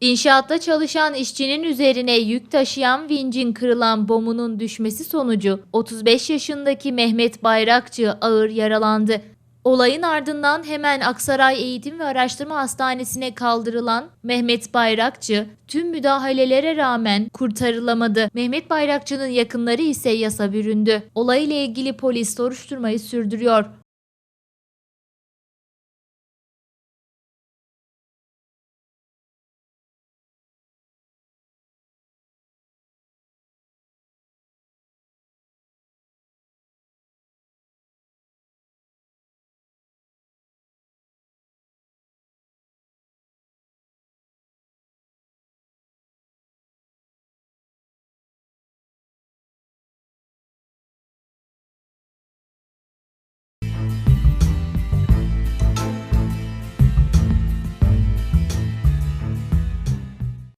İnşaatta çalışan işçinin üzerine yük taşıyan vincin kırılan bomunun düşmesi sonucu 35 yaşındaki Mehmet Bayrakçı ağır yaralandı. Olayın ardından hemen Aksaray Eğitim ve Araştırma Hastanesi'ne kaldırılan Mehmet Bayrakçı tüm müdahalelere rağmen kurtarılamadı. Mehmet Bayrakçı'nın yakınları ise yasa büründü. Olayla ilgili polis soruşturmayı sürdürüyor.